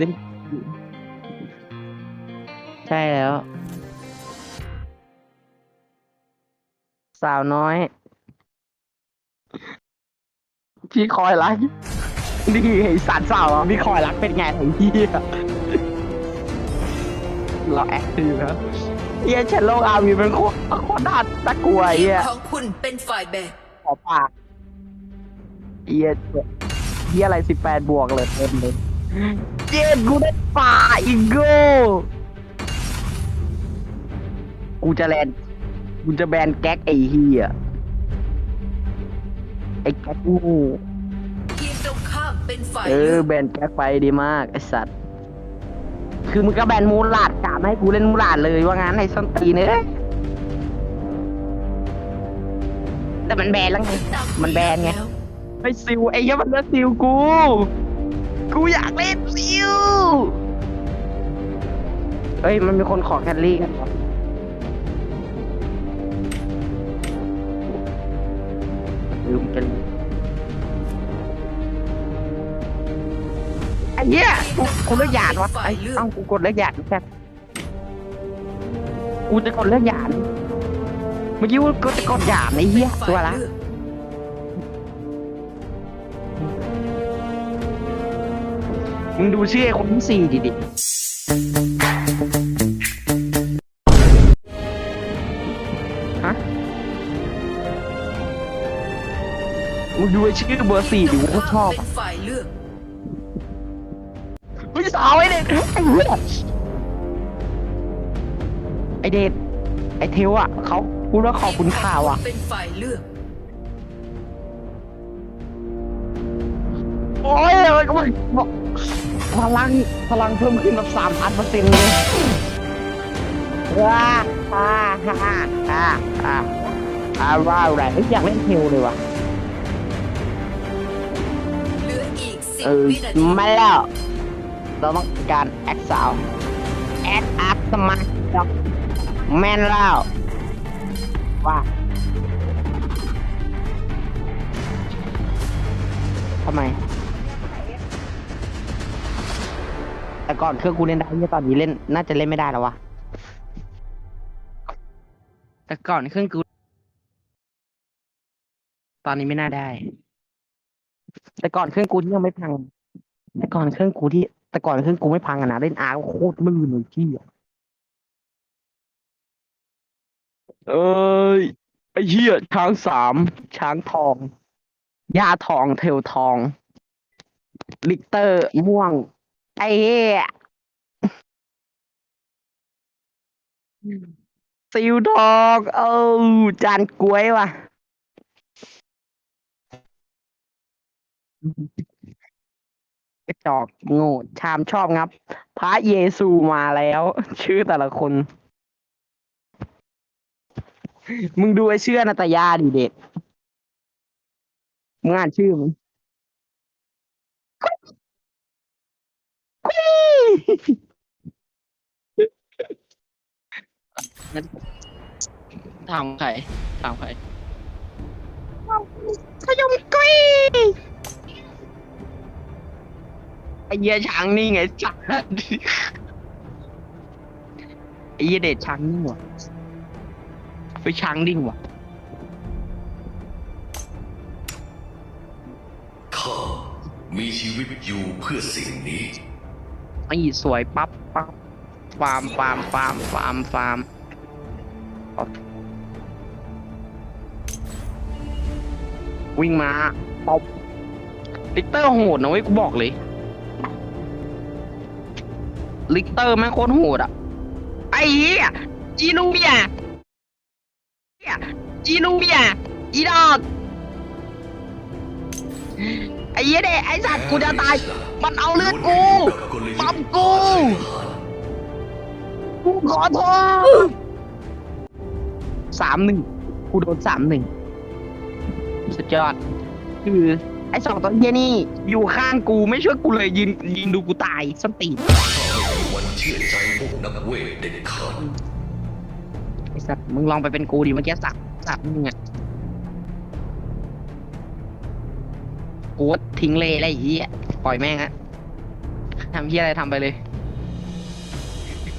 เล่นใช่แล้ว สาวน้อย พี่คอยรักนี่ไอ้สารสาวอะพี่คอยรักเป็นไงไอ้เหี้ยเราแอคทีฟนะเหี้ยเชลโลอาวีเป็นโคตรโคตรน่าตะกลัวไอ้ทีมเหี้ยของคุณเป็นฝ่ายแบ่งขอปากเหี้ยเหี้ยอะไรสิบแปดบวกเลยเต็มเลย เจ็ดกูได้ป่าอีกโก้กูจะแลนกูจะแบนแก๊กไอ้เหี้ยไอ้แก๊กกูทีมตรงข้ามเป็นฝ่ายเอเลืออกแบนแก๊กไปดีมากไอ้สัตว์คือมึงก็แบนมูลาดกะไม่ให้กูเล่นมูลาดเลยว่างั้นไอ้ส้นตีนเอ้ยแต่มันแบนแล้วไงมันแบนไงล้วไอ้ซิวไอ้เหี้ยมันเลือกซิวกู กูอยากเล่นซิวเฮ้ย มันมีคนขอแคลรี่กันเหรอลืมกันไอ้เหี้ยกูกูเลือกหยาดวะไอ้เอ้ากูกดเลือกหยาดแค่กูจะกดเลือกหยาดเมื่อกี้กูจะกดหยาดไอ้เหี้ยฝ่าตัวยละ มึงดูชื่อไอ้คนที่สี่ดิดิฮะมึงดูไอ้ชื่อเบอร์สี่ดิกูก็ชอบเป็นฝ่ายเลือกเฮ้ยสาวไอ้เด็กไอ้เหี้ยไอเดทไอเทวอะเขาพูดว่าขอบคุณข่าวอะ เป็นฝ่ายเลือกโอ้ยมันก็บอก พลัง พลังเพิ่มขึ้นแบบสามพันเปอร์เซ็นต์เลยว้าฮ่าฮ่าฮ่าฮ่าฮ่าว้าวอะไรอยากเล่นเทลเลยว่ะเออมาแล้ว เราต้องการแอคสาวแอคอาร์ตสมาร์ทแมนแล้วว่าทำไม แต่ก่อนเครื่องกูเล่นได้เนี่ยตอนนี้เล่นน่าจะเล่นไม่ได้แล้ววะแต่ก่อนเครื่องกู ตอนนี้ไม่น่าได้ แต่ก่อนเครื่องกูที่ยังไม่พัง แต่ก่อนเครื่องกูที่ แต่ก่อนเครื่องกูไม่พังอะนะเล่นอาร์โคตรลื่นเลยที่เอ้ยไอ้เหี้ยช้างสามช้างทองยาทองเทลทอง ลิกเตอร์ม่วง ไอ้เหี้ยซิลทองเอ้าจานกล้วยว่ะ กระจอกโง่ชามชอบงับ พระเยซูมาแล้ว ชื่อแต่ละคน มึงดูไอ้เชื่อนาตายาดิเด็กมึงอ่านชื่อมึง ถามใครถามใครขยมกุ้ยไอ้เหี้ยช้างนี่ไงจัดไอ้เหี้ยเด็ดช้างนี่หว่ะไปช้างดิ้งว่ะข้ามีชีวิตอยู่เพื่อสิ่งนี้ ไอ้สวยปั๊บปั๊บฟาร์มฟาร์มฟาร์มฟาร์มฟาร์มวิ่งมาป๊อบลิกเตอร์โหดนะเว้ยกูบอกเลยลิกเตอร์แม่งโคตรโหดอะ ไอ้เหี้ยจีนูเบียเหี้ยจีนูเบียอีดอกไอ้เหี้ยเด็ไอ้สัตว์กูจะตาย มันเอาเลือดกู ปั๊มกูกูขอโทษสามหนึ่งกูโดนสามหนึ่งสุดยอด คือ ไอ้สองตัวเหี้ยนี่ อยู่ข้างกูไม่ช่วยกูเลยยืนยืนดูกูตายส้นตีนข้าไม่มีวันเชื่อใจพวกนักเวทเด็ดขาดไอ้สัตว์มึงลองไปเป็นกูดิเมื่อกี้สับสับมึงอะกูว่าทิ้งเลยอะไรอย่างเงี้ยปล่อยแม่งอะ ทำเฮียอะไรทำไปเลย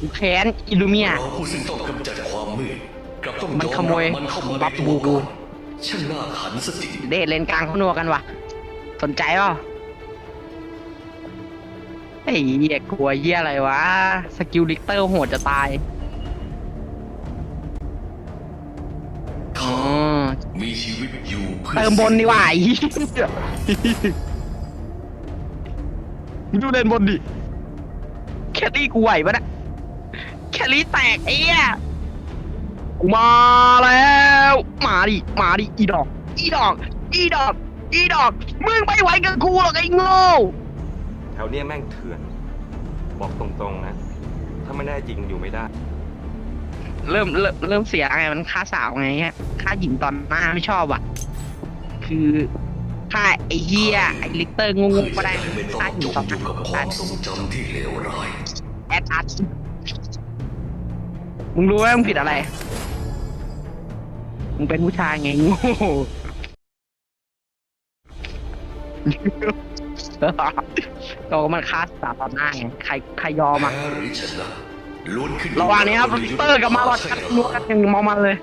กูแค้นอิลูเมียเราผู้ซึ่งต้องกำจัดความมืดกลับต้องมันยอขโมยรับมันเข้ามาบัในฟตับูวก่อนช่างน่าขันสติเดทเลนกลางเขานัวกันวะสนใจเปล่าไอ้เหี้ยกลัวเหี้ยอะไรวะ สกิลลิกเตอร์โหดจะตายอ๋อมีชีวิตอยู่เพื่อเติมบนดีกว่าไอ้เหี้ยมึง ดูเลนบนดิ แคลรี่กูไหวปะเนะแคลรี่แตกไอ้เหี้ยกูมาแล้ว มาดิ มาดิ อีดอก อีดอก อีดอก อีดอก มึงไม่ไหวกับกูหรอกไอ้โง่ แถวเนี้ยแม่งเถื่อน บอกตรงๆนะ ถ้าไม่แน่จริงอยู่ไม่ได้ เริ่มเริ่มเริ่มเสียไงมันฆ่าสาวไงเงี้ยฆ่าหญิงตอนหน้าไม่ชอบอะ คือ ฆ่าไอ้เฮียไอ้ลิกเตอร์งูเพื่อก็จะได้ได้ไม่ต้องฆ่าหญิจงมตอหอยู่น้ากับความทรงจำที่เลวร้ายแอดอัดมึงรู้ไหมมึงผิดอะไร มึงเป็นผู้ชายไงโง่ก็มันฆ่าสาวตอหน้าไงใครใครยอมอะระหว่างนี้ครับลิกเตอร์กับมาลอดกันนัวกันย่างเมามันเลย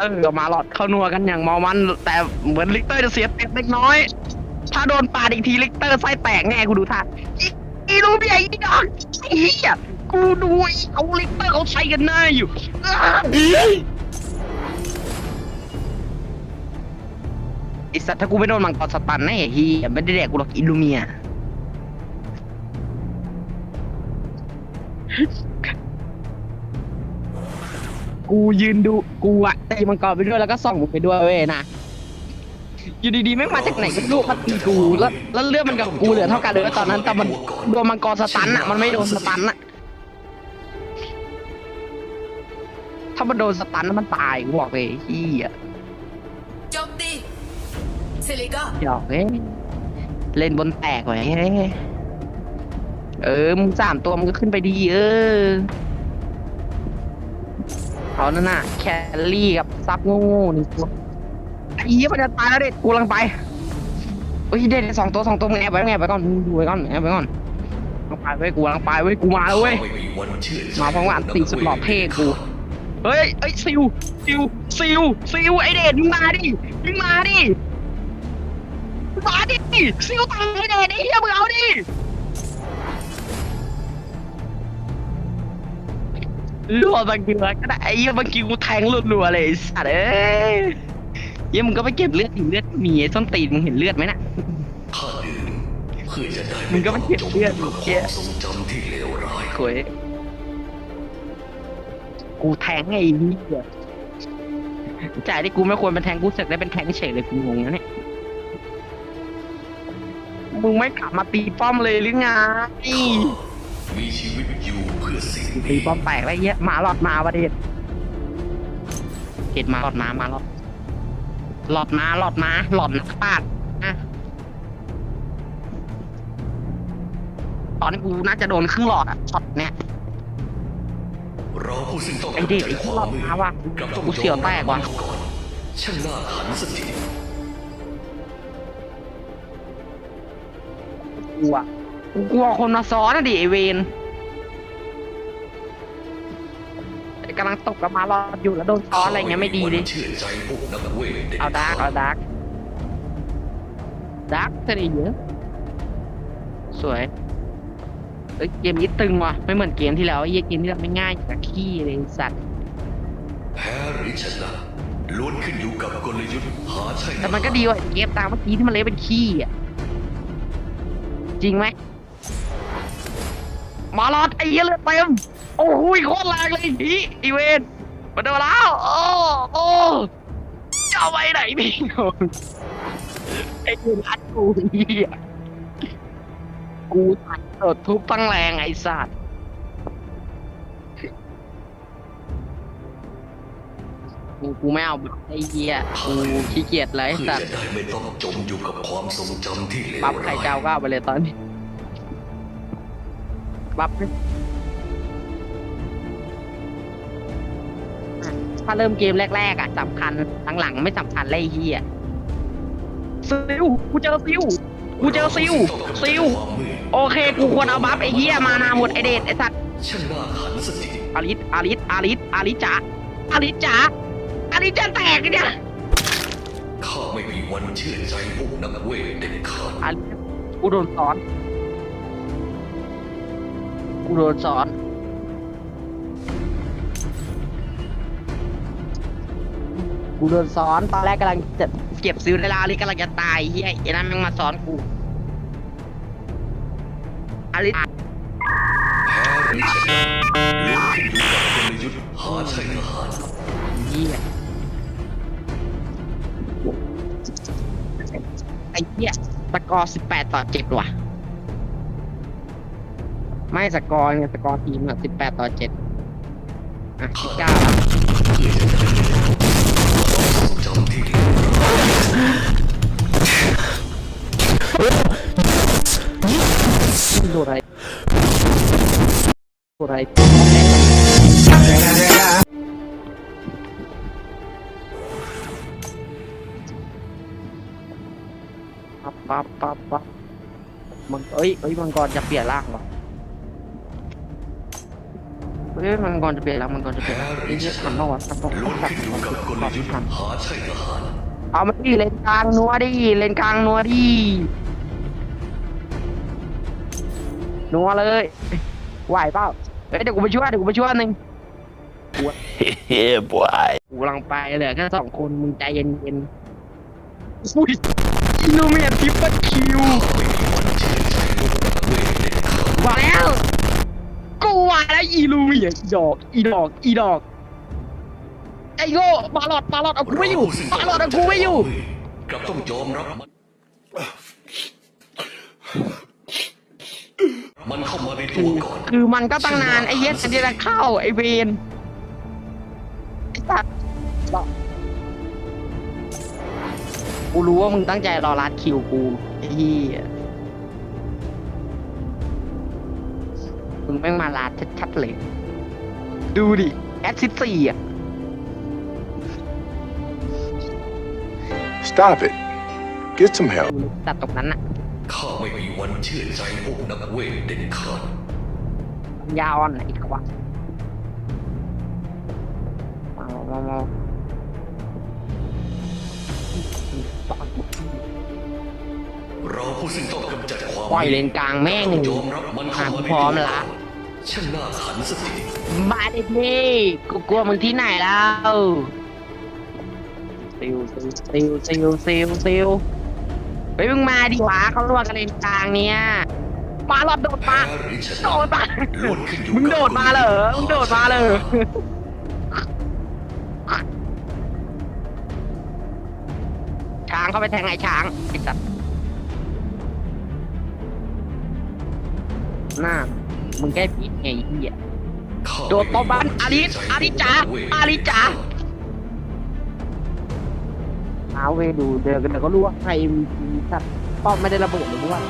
เออกับมาหลอดเข้านัวกันอย่างเมามัน แต่เหมือนลิกเตอร์จะเสียเปรียบเล็กน้อย ถ้าโดนปาดอีกทีลิกเตอร์ไส้แตกแน่กูดูท่าอีอีรู้เบียอีดอกไอ้เหี้ยกูดูไอ้เอาลิกเตอร์เขาใช้กันหน้าอยู่อ้าวไอสัตว์ถ้ากูไม่โดนมังกรสตันแน่เฮียไม่ได้แดกกูหรอกอิลูเมีย กูยืนดูกูอะตีมังกรไปด้วยแล้วก็ส่องมึงไปด้วยเว้ยนะอยู่ดีๆไม่งมาจากไหนก็ลูกมาตีกูแล้วแล้วเลือดมันกับกูเหลือเท่ากันเลยตอนนั้นแต่มันโดนมังกรสตันอะมันไม่โดนสตันอะถ้ามันโดนสตันมันตายกูบอกเลยเฮียโจมตีเซลิก้าหยอกเอ้ยเล่นบนแตกไว้เฮ้ยเออมึงสามตัวมันก็ขึ้นไปดีเออ เขานั่นน่ะ แคลรี่กับซับง่ๆหนึ่งตัวไอ้เหี้ยมันจะตายแล้วเด็กกูลังไปเฮ้ยเด็ดสองตัวสองตัวมึงแอบไว้แอบไว้ก่อนมึงดูไว้ก่อนแอบไว้ก่อนลังไปเว้ยกูลังไปเว้ยกูมาแล้วเว้ยมาเพราะว่าอันตีสุดหล่อเท่กูเฮ้ยเอ้ยซิวซิวซิวซิวไอเดดมึงมาดิมึงมาดิมาดิซิวตายไอเดดไอ้เหี้ยมึงเอาดิ รัวบางเกือก็ได้ไอ้เหี้ยบางกิวกูแทงรัวๆเลยไอ้สัตว์เอ้ยเหี้ยมึงก็ไปเก็บเลือดถึงเลือดมีไอ้ส้นตีนมึงเห็นเลือดไหมน่ะ ข้าดื่มเพื่อจะได้มึงก็ไม่เก็บเลือดจมอยู่กับความทรงจำที่เลวร้ายโขยกูแทงไอ้นี่เหี้ยจ่ายที่กูไม่ควรเป็นแทงกูเสอกได้เป็นแทงเฉยเลยกูงงนะเนี่ยมึงไม่กลับมาตีป้อมเลยหรือไง มีชีวิตอยู่เพื่อสิ่งตีนี้ป้อมแตกแล้วไอ้เหี้ยหมาหลอดมาประเด็นเห็ดมาหลอดมามาหลอดหลอดมาหลอดมาหลอดนักปาดอะตอนนี้กูน่าจะโดนครึ่งหลอดอะช็อตเนี้ยเราผู้ซึ่งต้องไอ้เด็กกำจัไอ้ที่ควหลอดมืดมาว่ะกลับต้องกูเสียวแตกว่ะยอมรับมันก่อนช่างน่าขันสติกลัว กูกลัวคนมาซ้อนอะดิไอเวนแต่กำลังตกกับมาหลอดอยู่แล้วโดนซ้อนอะไรเงี้ยไม่ดีเลย เชื่อใจพวกนักเวทด็เอาดาร์กเอาดาร์กดาร์กจะได้เยอะสวยเอ้ยเกมนี้ตึงว่ะไม่เหมือนเกมที่แล้วไอ้เหี้ยเกมที่แล้วไม่ง่ายจากขี้เลยไอ้สัตว์ แพ้หรือชนะล้วนขึ้นอยู่กับกลยุทธ์หาใช่แต่มันก็ดีกว่าเกมตามเมื่อกี้ที่มันเละเป็นขี้อะ จริงไหม มาลอดไอ้เหี้ยเลือดเต็มโอ้โหโคตรแรงเลยอีอีเวนมาเดินแล้วโอ้โอ้จะเอาไปไหนพี่ไอ้กูรัดกูเหี้ยกูตัดเกิดทุบตั้งแรงไอ้สัตว์กูกูไม่เอาไอ้เหี้ยกูขี้เกียจเลยไอ้เพื่อสัตว์จะได้ไม่ต้องจมอยู่กับความทรงจำที่เลวปั๊บไข่ร้ายเจ้าก็เอาไปเลยตอนนี้ ปั๊บถ้าเริ่มเกมแรกๆอะสำคัญหลังๆไม่สำคัญเลยไอ้เฮียซิวกูเจอซิวกูเจอซิลซิลโอเค กูควรเอาบัฟไอ้เหี้ยมานาหมดไอเดชไอสัตว์ช่างน่าขันสติอาริสอาริสอาริสอาริสจ๋าอาริสจ๋าอาริสจะแตกเนี่ยข้าไม่มีวันเชื่อใจพวกนักเวทเด็ดขาดอาริสกูโดนสอน กูโดนสอนกูโดนสอนตอนแรกกำลังจะเก็บซิลได้แล้วอาริกำลังจะตายเฮียไอ้นั่นมันมาสอนกูอาริสแพ้หรือชนะล้วนขึ้นอยู่กับกลยุทธ์หาชัยทหารเฮียไอ้เฮียสกอร์สิบแปดต่อเจ็ดว่ะ ไม่สกอร์เนี่ยสกอร์ทีมอะสิบแปดต่อเจ็ดอะที่เก้าล้วจำที่โดนอะไรโดนอะไรปั๊บปั๊บปั๊บปั๊บมังเอ้ยเอ้ยมังกรจะเปลี่ยนร่างเหรอ เฮ้ยมังกรจะเปลี่ยนร่างมังกรจะเปลี่ยนร่างนี่จะทำเมื่อวานทำเมื่อล้วนวานขึ้นอยู่กับกลยุทธ์ทำหาชัยทหารเอามาดิเลนกลางนัวดิเลนกลางนัวดินัวเลยไหวเปล่าเฮ้ยเดี๋ยวกูไปช่วยเดี๋ยวกูไปช่วยหนึ่ง yeah, boy. กูลังไปเหลือแค่สองคนมึงใจเย็นเย็นอุ้ยนโนเมียทิปเปิลคิวมาแล้ว กูว่าแล้วอีลูเมียอีดอกอีดอกอีดอก ไอ้โง่บาลอดบาลอดเอากูไม่อยู่บาลอดเอากูไม่อยู่กลับต้องยอมรับมันมันเข้ามาในคืตัวอก่อนคือมันก็ตั้งนานไอ้เหี้ย็ดมันจะเข้าไอ้เวนไอ้สัตว์บอกกูรู้ว่ามึงตั้งใจรอรัดคิวกูไอ้เหี้ย แม่งมาลาดชัดๆเลย ดูดิ แอดซิสสี่อะ Stop it. Get some help. ตัดตรงนั้นน่ะ ข้าไม่มีวันเชื่อใจพวกนักเวทเด็ดขาด ยาวอ่อนอีกว่ามามามาเราผู้ซึ่งต้องกำจัดความปล่อยเลนกลางแม่งต้องยอมรับมันเข้ามาในพร้ตัอวมก่ละอน ช่างน่าขันสติมาดิพี่กูกลัวมึงที่ไหนแล้วซิวซิวซิวซิวซิวซิวเฮ้ยมึงมาดิวะเขารวมกันเลนกลางเนี่ยมาหลอดโดดมาแพ้หรือชโดนะดมาล้วนขึ้นอยู่มึงโดดมาเหรอมึงโดดมาเหรอช้างเข้าไปแทงไอ้ช้างไอ้สัตว์หน้า มึงแก้พิษไงไอ้เหี้ยข้าโดดตบมันอาริสอาริสจ๋าอาริสจ๋าเอาไปดูเดี๋ยวเดี๋ยวก็รู้ว่าใครมีสัตว์ป้อมไม่ได้ระเบิดหรือว่า